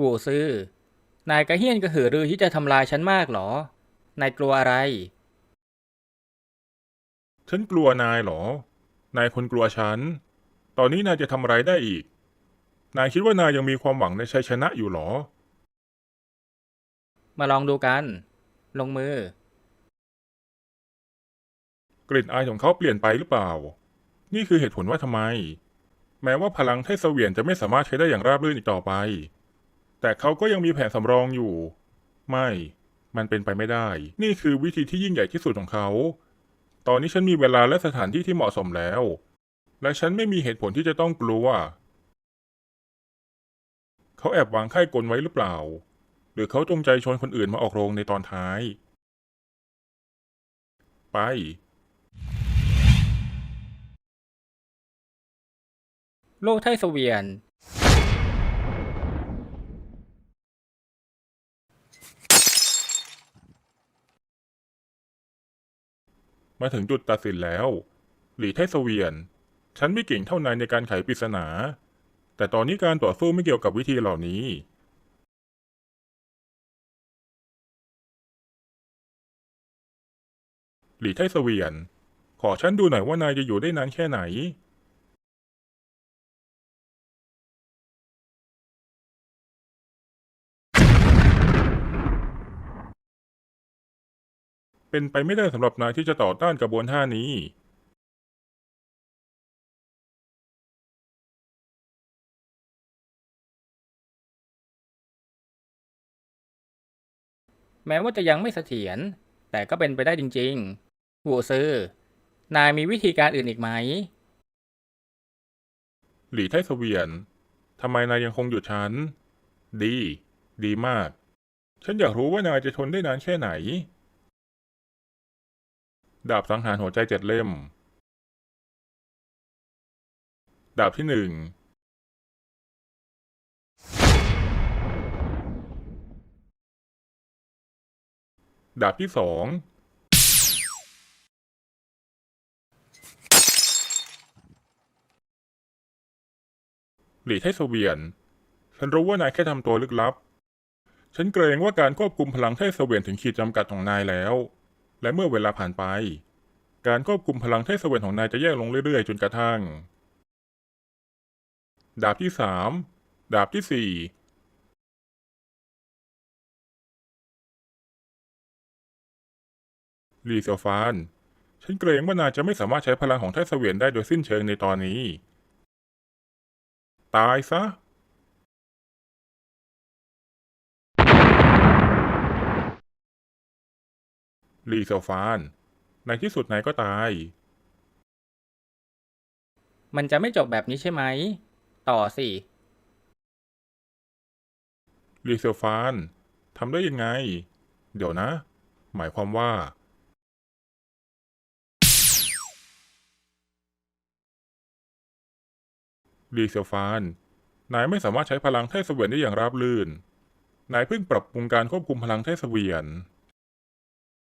หูซื่อนายกระเฮี้ยนกระหือรือที่จะทำลายฉันมากเหรอ นายกลัวอะไร ฉันกลัวนายเหรอ นายคนกลัวฉัน ตอนนี้นายจะทำอะไรได้อีก นายคิดว่านายยังมีความหวังในชัยชนะอยู่เหรอ มาลองดูกัน ลงมือ กลิ่นอายของเขาเปลี่ยนไปหรือเปล่า นี่คือเหตุผลว่าทำไม แม้ว่าพลังเทศเวียนจะไม่สามารถใช้ได้อย่างราบรื่นอีกต่อไป แต่เขาก็ยังมีแผนสำรองอยู่ ไม่ มันเป็นไปไม่ได้ นี่คือวิธีที่ยิ่งใหญ่ที่สุดของเขา ตอนนี้ฉันมีเวลาและสถานที่ที่เหมาะสมแล้ว และฉันไม่มีเหตุผลที่จะต้องกลัว เขาแอบวางค่ายกลไว้หรือเปล่า หรือเขาจงใจชวนคนอื่นมาออกโรงในตอนท้าย ไปโลกไทยเวียน มาถึงจุดตัดสินแล้ว หลีไทเสเวียน ฉันไม่เก่งเท่านายในการไขปริศนา แต่ตอนนี้การต่อสู้ไม่เกี่ยวกับวิธีเหล่านี้ หลีไทเสเวียน ขอฉันดูหน่อยว่านายจะอยู่ได้นานแค่ไหน เป็นไปไม่ได้สำหรับนายที่จะต่อต้านกระบวนท่านี้แม้ว่าจะยังไม่เสถียร แต่ก็เป็นไปได้จริงๆหูซื่อนายมีวิธีการอื่นอีกไหม หลีไทเสเวียน ทำไมนายยังคงหยุดฉัน ดี ดีมาก ฉันอยากรู้ว่านายจะทนได้นานแค่ไหน ดาบสังหารหัวใจเจ็ดเล่ม ดาบที่หนึ่ง ดาบที่สอง หลีไทเสเวียน ฉันรู้ว่านายแค่ทำตัวลึกลับ ฉันเกรงว่าการควบคุมพลังไทเสเวียนถึงขีดจำกัดของนายแล้ว และเมื่อเวลาผ่านไป การควบคุมพลังไทเสเวนของนายจะแย่ลงเรื่อยๆ จนกระทั่ง ดาบที่สามดาบที่สี่ลีเซียวฟาน ฉันเกรงว่านายจะไม่สามารถใช้พลังของไทสเวียนได้โดยสิ้นเชิงในตอนนี้ ตายซะ ลีเซียวฟาน ในที่สุดนายก็ตาย มันจะไม่จบแบบนี้ใช่ไหม ต่อสิลีเซียวฟานทำได้ยังไง เดี๋ยวนะ หมายความว่า ลีเซียวฟาน นายไม่สามารถใช้พลังเทศเวียนได้อย่างราบรื่น นายเพิ่งปรับปรุงการควบคุมพลังเทศเวียน